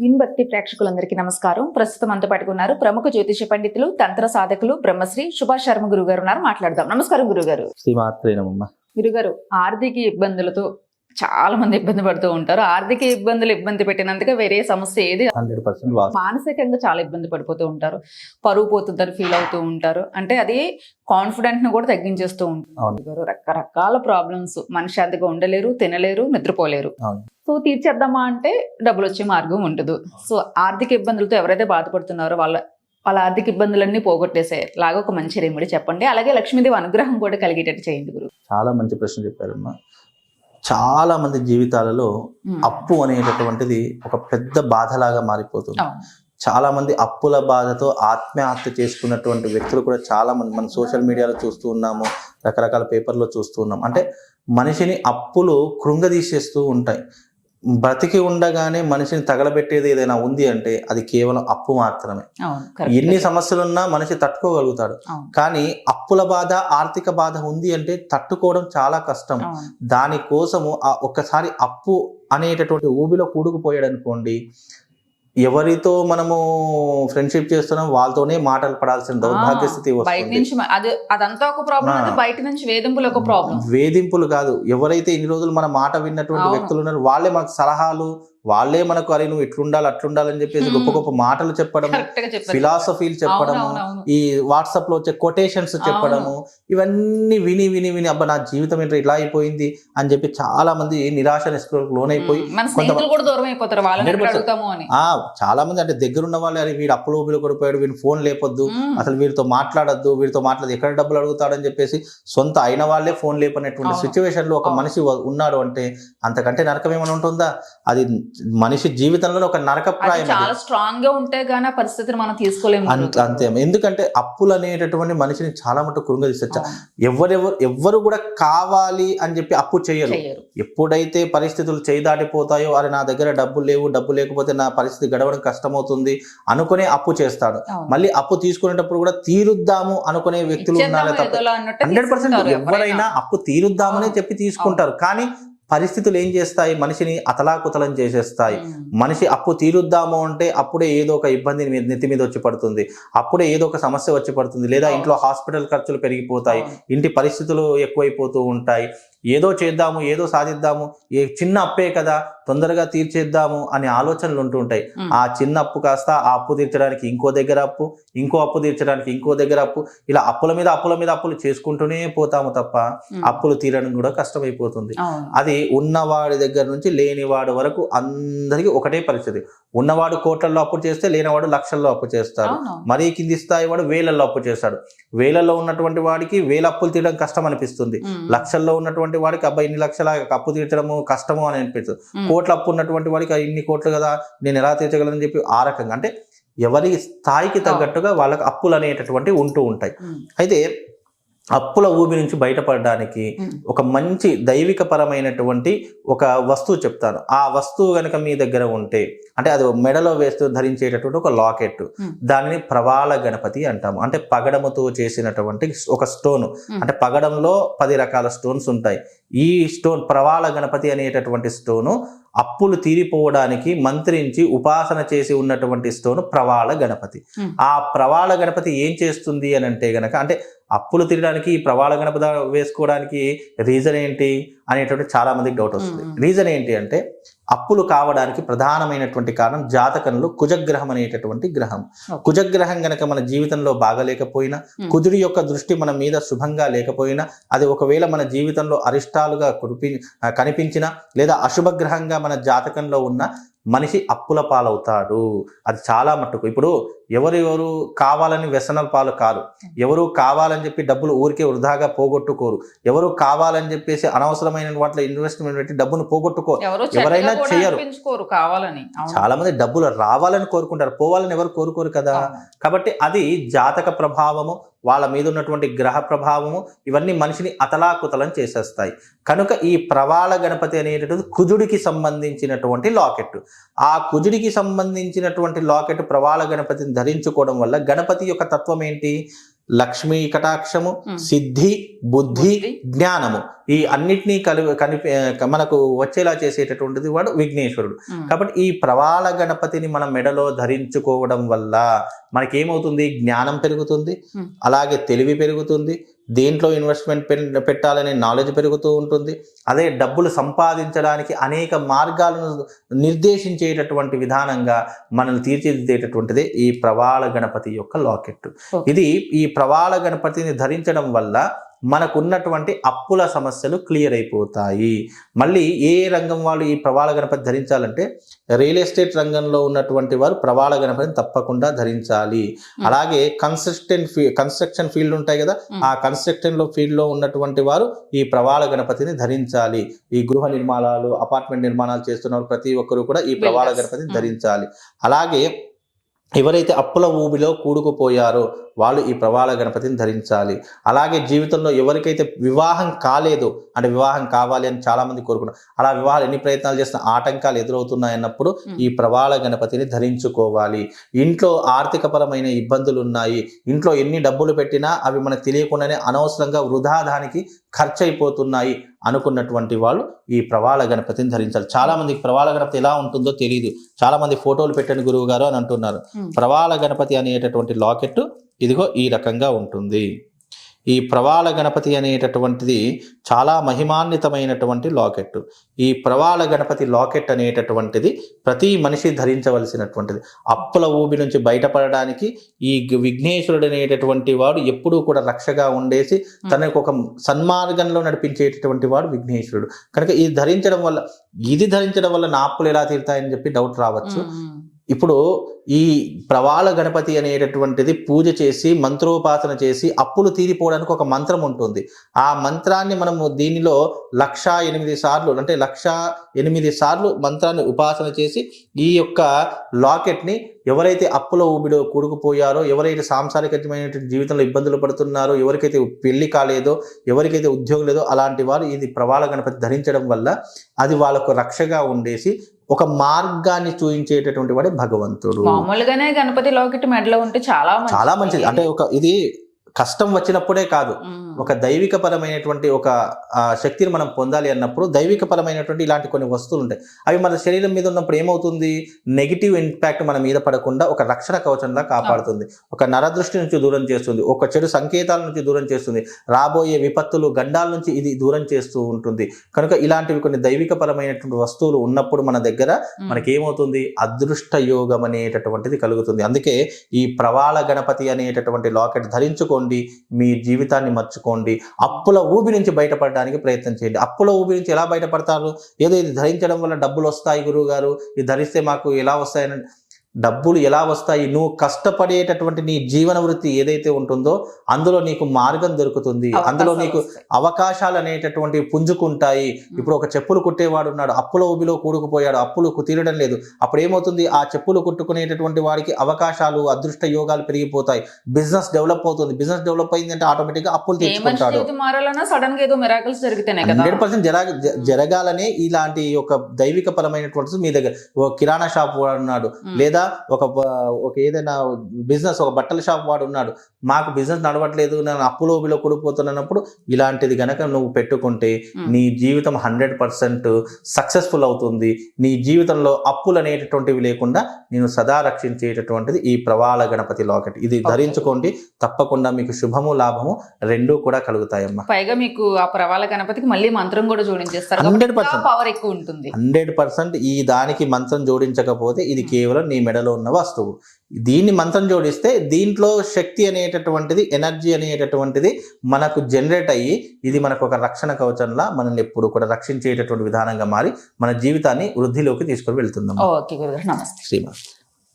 విన్భక్తి ప్రేక్షకులందరికీ నమస్కారం. ప్రస్తుతం అంత పట్టుకున్నారు ప్రముఖ జ్యోతిష పండితులు తంత్ర సాధకులు బ్రహ్మశ్రీ సుభాష్ శర్మ గురువు గారు ఉన్నారు మాట్లాడదాం. నమస్కారం గురుగారు. శ్రీమాత్రేనమ్మ గురుగారు ఆర్థిక ఇబ్బందులతో చాలా మంది ఇబ్బంది పడుతూ ఉంటారు. ఆర్థిక ఇబ్బందులు ఇబ్బంది పెట్టినందుకే వేరే సమస్య ఏది మానసికంగా చాలా ఇబ్బంది పడిపోతూ ఉంటారు. పరువు పోతుందని ఫీల్ అవుతూ ఉంటారు. అంటే అది కాన్ఫిడెంట్ని కూడా తగ్గించేస్తూ ఉంటారు. రకరకాల ప్రాబ్లమ్స్ మనశ్శాంతిగా ఉండలేరు తినలేరు నిద్రపోలేరు. సో తీర్చేద్దామా అంటే డబ్బులు వచ్చే మార్గం ఉండదు. సో ఆర్థిక ఇబ్బందులతో ఎవరైతే బాధపడుతున్నారో వాళ్ళ వాళ్ళ ఆర్థిక ఇబ్బందులన్నీ పోగొట్టేసే లాగా ఒక మంచి రెమెడీ చెప్పండి. అలాగే లక్ష్మీదేవి అనుగ్రహం కూడా కలిగేటట్టు చేయండి గురు. చాలా మంచి ప్రశ్న చెప్పారమ్మా. చాలా మంది జీవితాలలో అప్పు అనేటటువంటిది ఒక పెద్ద బాధలాగా మారిపోతుంది. చాలా మంది అప్పుల బాధతో ఆత్మహత్య చేసుకున్నటువంటి వ్యక్తులు కూడా చాలా మంది. మన సోషల్ మీడియాలో చూస్తూ ఉన్నాము రకరకాల పేపర్లో చూస్తూ ఉన్నాం అంటే మనిషిని అప్పులు కృంగదీసేస్తూ ఉంటాయి. బ్రతికి ఉండగానే మనిషిని తగలబెట్టేది ఏదైనా ఉంది అంటే అది కేవలం అప్పు మాత్రమే. ఎన్ని సమస్యలున్నా మనిషి తట్టుకోగలుగుతాడు. కానీ అప్పుల బాధ ఆర్థిక బాధ ఉంది అంటే తట్టుకోవడం చాలా కష్టం. దానికోసము ఆ ఒక్కసారి అప్పు అనేటటువంటి ఊబిలో కూడుకుపోయాడు అనుకోండి ఎవరితో మనము ఫ్రెండ్షిప్ చేస్తున్నాం వాళ్ళతోనే మాటలు పడాల్సిన దౌర్భాగ్య స్థితి వస్తుంది. అదంతా ఒక ప్రాబ్లం బయట నుంచి వేధింపులు ఒక ప్రాబ్లం వేధింపులు కాదు. ఎవరైతే ఇన్ని రోజులు మన మాట విన్నటువంటి. వ్యక్తులు ఉన్నారు వాళ్ళే మనకు సలహాలు వాళ్ళే మనకు అరే నువ్వు ఇట్లుండాలి అట్లుండాలని చెప్పేసి. గొప్ప గొప్ప మాటలు చెప్పడం కరెక్ట్గా చెప్పారు ఫిలాసఫీలు చెప్పడము. ఈ వాట్సాప్లో వచ్చే కొటేషన్స్ చెప్పడము ఇవన్నీ విని విని విని అబ్బా నా జీవితం ఏంటో ఇలా అయిపోయింది అని చెప్పి చాలా మంది నిరాశ లోనైపోయి ఉమ్, మన స్నేహితులు కూడా దూరం అయిపోతారు వాళ్ళని ఎక్కడ 100% అడుగుతాము అని ఆ చాలా మంది అంటే దగ్గరున్న వాళ్ళు అరే వీడు అప్పులో ఊబిలో కొడిపోయాడు వీడిని ఫోన్ లేపొద్దు అసలు వీరితో మాట్లాడొద్దు వీరితో మాట్లాడి ఎక్కడ డబ్బులు అడుగుతాడని చెప్పేసి సొంత అయిన వాళ్ళే ఫోన్ లేపనేటువంటి. సిచ్యువేషన్లో ఒక. మనిషి ఉన్నాడు అంటే అంతకంటే నరకం ఏమైనా ఉంటుందా అది మనిషి జీవితంలో ఒక నరకప్రాయం. చాలా స్ట్రాంగ్గా ఉంటే గానీ పరిస్థితిని మనం తీసుకోలేము అంత ఎందుకంటే అప్పులు అనేటటువంటి మనిషిని చాలా మటుకు కృంగదీస్తారు అవును, ఎవరెవరు ఎవ్వరు కూడా కావాలి అని చెప్పి అప్పు చేయరు. ఎప్పుడైతే పరిస్థితులు చేయి దాటిపోతాయో అరే నా దగ్గర డబ్బు లేవు డబ్బు లేకపోతే నా పరిస్థితి గడవడం కష్టమవుతుంది అనుకునే అప్పు చేస్తాడు. మళ్ళీ అప్పు తీసుకునేటప్పుడు కూడా తీరుద్దాము అనుకునే వ్యక్తులు ఉన్నారే తప్ప హండ్రెడ్ పర్సెంట్ ఎవరైనా. అప్పు తీరుద్దామనే. చెప్పి తీసుకుంటారు. కానీ పరిస్థితులు ఏం చేస్తాయి? మనిషిని అతలాకుతలం చేసేస్తాయి. మనిషి అప్పు తీరుద్దాము అంటే అప్పుడే ఏదో ఒక ఇబ్బంది నెత్తి మీద వచ్చి పడుతుంది. అప్పుడే ఏదో ఒక సమస్య వచ్చి పడుతుంది. లేదా. ఇంట్లో హాస్పిటల్ ఖర్చులు పెరిగిపోతాయి. ఇంటి పరిస్థితులు ఎక్కువైపోతూ ఉంటాయి. ఏదో చేద్దాము ఏదో సాధిద్దాము ఏ చిన్న అప్పే కదా తొందరగా తీర్చేద్దాము అనే ఆలోచనలు ఉంటూ ఉంటాయి. ఆ చిన్న అప్పు కాస్త ఆ అప్పు తీర్చడానికి ఇంకో దగ్గర అప్పు ఇంకో అప్పు తీర్చడానికి ఇంకో దగ్గర అప్పు ఇలా అప్పుల మీద అప్పుల మీద అప్పులు చేసుకుంటూనే పోతాము తప్ప అప్పులు తీరడం కూడా కష్టమైపోతుంది. అది ఉన్నవాడి దగ్గర నుంచి లేనివాడు వరకు అందరికీ ఒకటే పరిస్థితి. ఉన్నవాడు కోట్లలో అప్పు చేస్తే లేనివాడు లక్షల్లో అప్పు చేస్తాడు. మరీ కింది స్థాయి వాడు వేలల్లో అప్పు చేస్తాడు. వేలల్లో ఉన్నటువంటి వాడికి వేల అప్పులు తీయడం కష్టం అనిపిస్తుంది లక్షల్లో ఉన్నటువంటి వాడికి అబ్బాయి ఇన్ని లక్షల అప్పు తీర్చడము కష్టము అని అనిపిస్తుంది. కోట్ల అప్పు ఉన్నటువంటి వాడికి "ఆ, ఇన్ని కోట్లు కదా నేను ఎలా తీర్చగలను చెప్పి ఆ రకంగా. అంటే ఎవరి స్థాయికి తగ్గట్టుగా వాళ్ళకి అప్పులు అనేటటువంటివి ఉంటూ ఉంటాయి. అయితే అప్పుల ఊబి నుంచి బయటపడడానికి ఒక మంచి దైవిక పరమైనటువంటి ఒక వస్తువు చెప్తాను. ఆ వస్తువు కనుక మీ దగ్గర ఉంటే అంటే అది మెడలో వేస్తూ ధరించేటటువంటి ఒక లాకెట్. దానిని ప్రవాళ గణపతి అంటాము. అంటే పగడముతో చేసినటువంటి ఒక స్టోన్. అంటే పగడంలో పది రకాల స్టోన్స్ ఉంటాయి. ఈ స్టోన్ ప్రవాళ గణపతి అనేటటువంటి స్టోను అప్పులు తీరిపోవడానికి మంత్రించి ఉపాసన చేసి ఉన్నటువంటి స్టోన్ ప్రవాళ గణపతి. ఆ ప్రవాళ గణపతి ఏం చేస్తుంది అని అంటే గనక అంటే అప్పులు తీరడానికి ఈ ప్రవాళ గణపతి వేసుకోవడానికి రీజన్ ఏంటి అనేటువంటి చాలా మందికి డౌట్ వస్తుంది. రీజన్ ఏంటి అంటే అప్పులు కావడానికి ప్రధానమైనటువంటి కారణం జాతకంలో కుజగ్రహం అనేటటువంటి గ్రహం. కుజగ్రహం గనక మన జీవితంలో బాగలేకపోయినా. కుజుడి యొక్క దృష్టి మన మీద శుభంగా లేకపోయినా అది ఒకవేళ మన జీవితంలో అరిష్టాలుగా కురిపి కనిపించినా లేదా అశుభగ్రహంగా మన జాతకంలో ఉన్న మనిషి అప్పుల పాలవుతాడు అది చాలా మట్టుకు ఇప్పుడు ఎవరు ఎవరు కావాలని వ్యసనాల పాలు కారు ఎవరు కావాలని చెప్పి డబ్బులు ఊరికే వృధాగా పోగొట్టుకోరు. ఎవరు కావాలని చెప్పేసి అనవసరమైన వాటిలో ఇన్వెస్ట్మెంట్ పెట్టి డబ్బును పోగొట్టుకో ఎవరో ఎవరైనా. అనిపించుకోరు కావాలని. చాలా మంది డబ్బులు రావాలని కోరుకుంటారు. పోవాలని ఎవరు కోరుకోరు కదా. కాబట్టి అది జాతక ప్రభావము వాళ్ళ మీద ఉన్నటువంటి గ్రహ ప్రభావము ఇవన్నీ మనిషిని అతలాకుతలం చేసేస్తాయి. కనుక ఈ ప్రవాళ గణపతి అనేటటువంటి కుజుడికి సంబంధించినటువంటి లాకెట్ ఆ కుజుడికి సంబంధించినటువంటి లాకెట్ ప్రవాళ గణపతిని ధరించుకోవడం వల్ల గణపతి యొక్క తత్వం ఏంటి లక్ష్మీ కటాక్షము. సిద్ధి బుద్ధి. జ్ఞానము ఈ అన్నిటినీ కలి కనిపి మనకు వచ్చేలా చేసేటటువంటిది వాడు విఘ్నేశ్వరుడు. కాబట్టి ఈ ప్రవాళ గణపతిని మన మెడలో ధరించుకోవడం వల్ల మనకేమవుతుంది జ్ఞానం పెరుగుతుంది. అలాగే తెలివి పెరుగుతుంది దేంట్లో ఇన్వెస్ట్మెంట్ పెట్టాలనే నాలెడ్జ్ పెరుగుతూ ఉంటుంది అదే డబ్బులు సంపాదించడానికి అనేక మార్గాలను నిర్దేశించేటటువంటి విధానంగా మనల్ని తీర్చిదిద్దేటటువంటిదే ఈ ప్రవాళ గణపతి యొక్క లాకెట్. ఇది ఈ ప్రవాళ గణపతిని ధరించడం వల్ల మనకున్నటువంటి అప్పుల సమస్యలు క్లియర్ అయిపోతాయి మళ్ళీ ఏ రంగం వాళ్ళు ఈ ప్రవాళ గణపతి ధరించాలంటే రియల్ ఎస్టేట్ రంగంలో ఉన్నటువంటి వారు ప్రవాళ గణపతిని తప్పకుండా ధరించాలి అలాగే కన్స్ట్రక్షన్ ఫీ కన్స్ట్రక్షన్ ఫీల్డ్ ఉంటాయి కదా. ఆ కన్స్ట్రక్షన్లో ఫీల్డ్లో ఉన్నటువంటి వారు ఈ ప్రవాళ గణపతిని ధరించాలి ఈ గృహ నిర్మాణాలు అపార్ట్మెంట్ నిర్మాణాలు చేస్తున్న ప్రతి ఒక్కరు కూడా ఈ ప్రవాళ. గణపతిని. ధరించాలి అలాగే ఎవరైతే అప్పుల ఊబిలో కూడుకుపోయారో వాళ్ళు ఈ ప్రవాళ గణపతిని ధరించాలి. అలాగే జీవితంలో ఎవరికైతే వివాహం కాలేదు అంటే వివాహం కావాలి అని చాలా మంది కోరుకున్నారు అలా వివాహాలు ఎన్ని ప్రయత్నాలు చేసిన ఆటంకాలు ఎదురవుతున్నాయి అన్నప్పుడు Hmm. ఈ ప్రవాళ గణపతిని ధరించుకోవాలి. ఇంట్లో ఆర్థికపరమైన ఇబ్బందులు ఉన్నాయి ఇంట్లో ఎన్ని డబ్బులు పెట్టినా అవి మనకు తెలియకుండానే అనవసరంగా వృధా దానికి ఖర్చు అయిపోతున్నాయి అనుకున్నటువంటి వాళ్ళు ఈ ప్రవాళ గణపతిని ధరించాలి. చాలా మందికి ప్రవాళ గణపతి ఎలా ఉంటుందో తెలియదు చాలా మంది ఫోటోలు పెట్టండి గురువు గారు అని అంటున్నారు. ప్రవాళ గణపతి అనేటటువంటి లాకెట్ ఇదిగో ఈ రకంగా ఉంటుంది. ఈ ప్రవాళ గణపతి అనేటటువంటిది చాలా మహిమాన్వితమైనటువంటి లాకెట్ ఈ ప్రవాళ గణపతి లాకెట్ అనేటటువంటిది ప్రతి మనిషి ధరించవలసినటువంటిది. అప్పుల ఊబి నుంచి బయటపడడానికి ఈ విఘ్నేశ్వరుడు అనేటటువంటి వాడు ఎప్పుడూ కూడా రక్షగా ఉండేసి తనకు ఒక సన్మార్గంలో నడిపించేటటువంటి వాడు విఘ్నేశ్వరుడు. కనుక ఇది ధరించడం వల్ల ఇది ధరించడం వల్ల నా అప్పులు ఎలా తీరుతాయని చెప్పి డౌట్ రావచ్చు. ఇప్పుడు ఈ ప్రవాళ గణపతి అనేటటువంటిది పూజ చేసి మంత్రోపాసన చేసి అప్పులు తీరిపోవడానికి ఒక మంత్రం ఉంటుంది. ఆ మంత్రాన్ని మనము దీనిలో లక్ష ఎనిమిది సార్లు అంటే లక్ష ఎనిమిది సార్లు మంత్రాన్ని ఉపాసన చేసి ఈ యొక్క లాకెట్ని ఎవరైతే అప్పుల ఊబిలో కూడుకుపోయారో ఎవరైతే సాంసారికమైనటువంటి జీవితంలో ఇబ్బందులు పడుతున్నారో ఎవరికైతే పెళ్ళి కాలేదో ఎవరికైతే ఉద్యోగం లేదో అలాంటి వారు ఇది ప్రవాళ గణపతి ధరించడం వల్ల అది వాళ్ళకు రక్షగా ఉండేసి ఒక మార్గాన్ని చూపించేటటువంటి వాడే భగవంతుడు మామూలుగానే గణపతి లాకెట్ మెడలో ఉంటే చాలా. చాలా మంచిది అంటే ఒక ఇది కష్టం వచ్చినప్పుడే కాదు. ఒక దైవిక పరమైనటువంటి ఒక శక్తిని మనం పొందాలి అన్నప్పుడు దైవిక పరమైనటువంటి ఇలాంటి కొన్ని వస్తువులు ఉంటాయి అవి మన శరీరం మీద ఉన్నప్పుడు ఏమవుతుంది? నెగిటివ్ ఇంపాక్ట్ మన మీద పడకుండా ఒక రక్షణ కవచంలా కాపాడుతుంది. ఒక నరదృష్టి నుంచి దూరం చేస్తుంది. ఒక చెడు సంకేతాల నుంచి దూరం చేస్తుంది. రాబోయే విపత్తులు గండాల నుంచి ఇది దూరం చేస్తూ ఉంటుంది. కనుక ఇలాంటివి కొన్ని దైవిక పరమైనటువంటి వస్తువులు ఉన్నప్పుడు మన దగ్గర ఉమ్. మనకి ఏమవుతుంది అదృష్ట యోగం అనేటటువంటిది కలుగుతుంది. అందుకే ఈ ప్రవాళ గణపతి అనేటటువంటి లాకెట్ ధరించుకోండి. మీ జీవితాన్ని మర్చుకోండి అప్పుల ఊబి నుంచి బయటపడడానికి ప్రయత్నం చేయండి. అప్పుల ఊబి నుంచి ఎలా బయటపడతారు? ఏదో ఇది ధరించడం వల్ల డబ్బులు వస్తాయి గురువు గారు ఇది ధరిస్తే మాకు ఎలా వస్తాయని డబ్బులు ఎలా వస్తాయి? నువ్వు కష్టపడేటటువంటి నీ జీవన వృత్తి ఏదైతే ఉంటుందో అందులో నీకు మార్గం దొరుకుతుంది. అందులో నీకు. అవకాశాలు అనేటటువంటివి పుంజుకుంటాయి. ఇప్పుడు ఒక చెప్పులు కుట్టేవాడు ఉన్నాడు. అప్పుల ఊబిలో కూడుకుపోయాడు. అప్పులు తీరడం లేదు. అప్పుడు ఏమవుతుంది ఆ చెప్పులు కుట్టుకునేటటువంటి వాడికి అవకాశాలు అదృష్ట యోగాలు పెరిగిపోతాయి. బిజినెస్ డెవలప్ అవుతుంది. బిజినెస్ డెవలప్ అయిందంటే ఆటోమేటిక్గా అప్పులు సడన్గా ఏదో మిరాకల్స్ జరుగుతున్నాయి కదా. హండ్రెడ్ పర్సెంట్ జరగాలనే ఇలాంటి ఒక దైవిక పరమైనటువంటి మీ దగ్గర. ఒక కిరాణా షాప్ వాడు ఉన్నాడు. లేదా ఒక ఒక ఏదైనా బిజినెస్ ఒక బట్టల షాప్ వాడు ఉన్నాడు. మాకు బిజినెస్ నడవట్లేదు నేను అప్పులో ఊబిలో కూడిపోతున్నప్పుడు ఇలాంటిది గనక నువ్వు పెట్టుకుంటే. నీ జీవితం హండ్రెడ్ పర్సెంట్ సక్సెస్ఫుల్ అవుతుంది. నీ జీవితంలో అప్పులు అనేటటువంటివి లేకుండా నేను సదా రక్షించేటటువంటిది ఈ ప్రవాళ గణపతి లాకెట్. ఇది. ధరించుకోండి. తప్పకుండా మీకు శుభము లాభము రెండూ కూడా కలుగుతాయమ్మా. పైగా మీకు ఆ ప్రవాళ గణపతికి మళ్ళీ మంత్రం కూడా జోడించేస్తారు. 100%. పవర్ ఎక్కువ ఉంటుంది. హండ్రెడ్ పర్సెంట్ ఈ దానికి మంత్రం జోడించకపోతే ఇది కేవలం నీ మెడలో ఉన్న వస్తువు. దీన్ని మంత్రం జోడిస్తే దీంట్లో శక్తి అనేటటువంటిది ఎనర్జీ అనేటటువంటిది మనకు జనరేట్ అయ్యి ఇది మనకు ఒక రక్షణ కవచంలా మనల్ని ఎప్పుడు కూడా రక్షించేటటువంటి విధానంగా మారి మన జీవితాన్ని వృద్ధిలోకి తీసుకొని వెళ్తుందమ్మా. ఓకే గురుగారు నమస్తే.